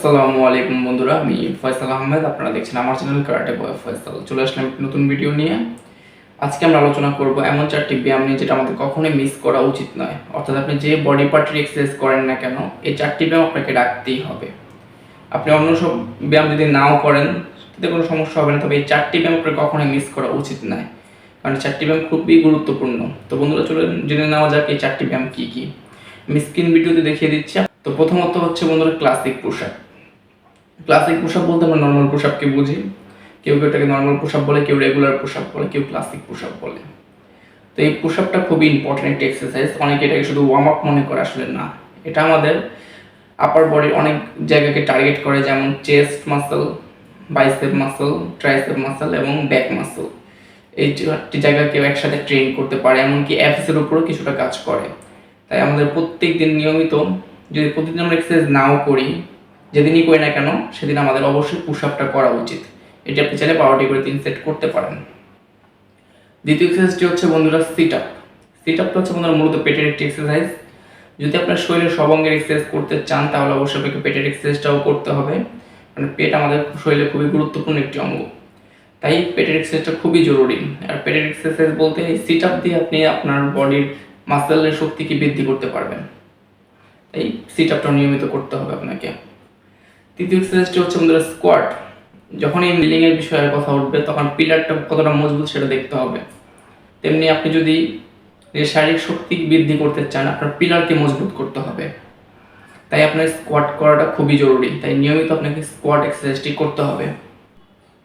আসসালামু আলাইকুম বন্ধুরা, আমি ফয়সাল আহমেদ, আপনারা দেখছেন আমার চ্যানেল কারাটে বয় ফয়সাল চলে আসলাম নতুন ভিডিও নিয়ে। আজকে আমরা আলোচনা করব এমন চারটি ব্যায়াম নিয়ে যেটা আমাদের কখনোই মিস করা উচিত নয়। অর্থাৎ আপনি যে বডি পার্টের এক্সারসাইজ করেন না কেন, এই চারটি ব্যায়াম আপনাকে রাখতেই হবে। আপনি অন্য সব ব্যায়াম যদি নাও করেন, তাতে কোনো সমস্যা হবে না। তবে এই চারটি ব্যায়াম আপনাকে কখনোই মিস করা উচিত নয়। কারণ চারটি ব্যায়াম খুবই গুরুত্বপূর্ণ। তো বন্ধুরা চলে জেনে নেওয়া যাক এই চারটি ব্যায়াম কী কী। আমি স্ক্রিন ভিডিওতে দেখিয়ে দিচ্ছি। তো প্রথমত হচ্ছে বন্ধুরা ক্লাসিক পোশাক ক্লাসিক পোশাক বলতে আমরা নর্মাল পোশাককে বুঝি। কেউ কেউ এটাকে নর্মাল পোশাক বলে, কেউ রেগুলার পোশাক বলে, কেউ ক্লাসিক পোশাক বলে। তো এই পোশাকটা খুবই ইম্পর্টেন্ট একটি এক্সারসাইজ অনেকে এটাকে শুধু ওয়ার্ম আপ মনে করে আসলে না। এটা আমাদের আপার বডির অনেক জায়গাকে টার্গেট করে, যেমন chest muscle bicep muscle tricep muscle এবং ব্যাক মাসল এই চারটি জায়গা কেউ একসাথে ট্রেন করতে পারে, এমনকি অ্যাপসের উপরও কিছুটা কাজ করে। তাই আমাদের প্রত্যেক দিন নিয়মিত যদি প্রতিদিন আমরা এক্সারসাইজ নাও করি যেদিনই করি না কেন, সেদিন আমাদের অবশ্যই পুশ আপটা করা উচিত। এটি আপনি চাইলে বারোটি করে তিন সেট করতে পারেন। দ্বিতীয় এক্সারসাইজটি হচ্ছে বন্ধুরা সিট আপ সিট আপটা হচ্ছে বন্ধুরা মূলত পেটের একটি এক্সারসাইজ যদি আপনার শরীরের সব অঙ্গের এক্সারসাইজ করতে চান, তাহলে অবশ্যই আপনাকে পেটের এক্সারসাইজটাও করতে হবে। মানে পেট আমাদের শরীরে খুবই গুরুত্বপূর্ণ একটি অঙ্গ। তাই পেটের এক্সারসাইজটা খুবই জরুরি। আর পেটের এক্সারসাইজ বলতে এই সিট আপ দিয়ে আপনি আপনার বডির মাসেলের শক্তিকে বৃদ্ধি করতে পারবেন। এই সিট আপটা নিয়মিত করতে হবে আপনাকে। তৃতীয় এক্সারসাইজটি হচ্ছে বন্ধুরা স্কোয়াট যখন এই মিলিং এর বিষয়ে কথা উঠবে, তখন পিলারটা কতটা মজবুত সেটা দেখতে হবে। তেমনি আপনি যদি শারীরিক শক্তি বৃদ্ধি করতে চান, আপনার পিলারকে মজবুত করতে হবে। তাই আপনার স্কোয়াট করাটা খুবই জরুরি। তাই নিয়মিত আপনাকে স্কোয়াট এক্সারসাইজটি করতে হবে।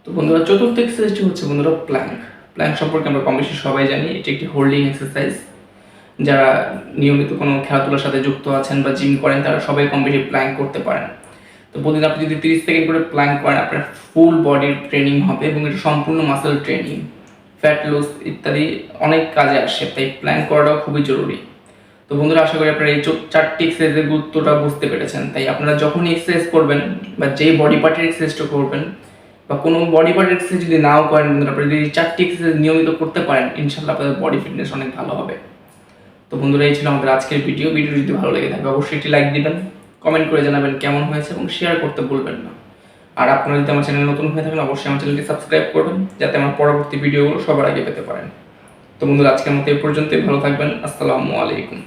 তো বন্ধুরা, চতুর্থ এক্সারসাইজটি হচ্ছে বন্ধুরা প্ল্যাঙ্ক প্ল্যাঙ্ক সম্পর্কে আমরা কম বেশি সবাই জানি। এটি একটি হোল্ডিং এক্সারসাইজ যারা নিয়মিত কোনো খেলাধুলার সাথে যুক্ত আছেন বা জিম করেন, তারা সবাই কম বেশি প্ল্যাঙ্ক করতে পারেন। তো প্রতিদিন আপনি যদি তিরিশ সেকেন্ড করে প্ল্যাঙ্ক করেন, আপনার ফুল বডির ট্রেনিং হবে এবং এটা সম্পূর্ণ মাসেল ট্রেনিং ফ্যাট লস ইত্যাদি অনেক কাজে আসে, তাই প্ল্যান করাটাও খুবই জরুরি। তো বন্ধুরা, আশা করি আপনারা এই চারটি এক্সারসাইজের গুরুত্বটা বুঝতে পেরেছেন। তাই আপনারা যখনই এক্সারসাইজ করবেন বা যেই বডি পার্টের এক্সারসাইজটা করবেন বা কোনো বডি পার্টের এক্সারসাইজ যদি নাও করেন, বন্ধুরা, আপনারা যদি চারটি এক্সারসাইজ নিয়মিত করতে পারেন ইনশাল্লাহ আপনাদের বডি ফিটনেস অনেক ভালো হবে। তো বন্ধুরা, এই ছিল আমাদের আজকের ভিডিও ভিডিও যদি ভালো লেগে থাকে, অবশ্যই একটি লাইক দিবেন। কমেন্ট করে জানাবেন কেমন হয়েছে এবং শেয়ার করতে ভুলবেন না। আর আপনারা যদি আমার চ্যানেল নতুন হয়ে থাকেন, অবশ্যই আমার চ্যানেলটি সাবস্ক্রাইব করবেন, যাতে আমার পরবর্তী ভিডিওগুলো সবার আগে পেতে পারেন। তো বন্ধুরা, আজকের মতো এই পর্যন্তই। ভালো থাকবেন। আসসালামু আলাইকুম।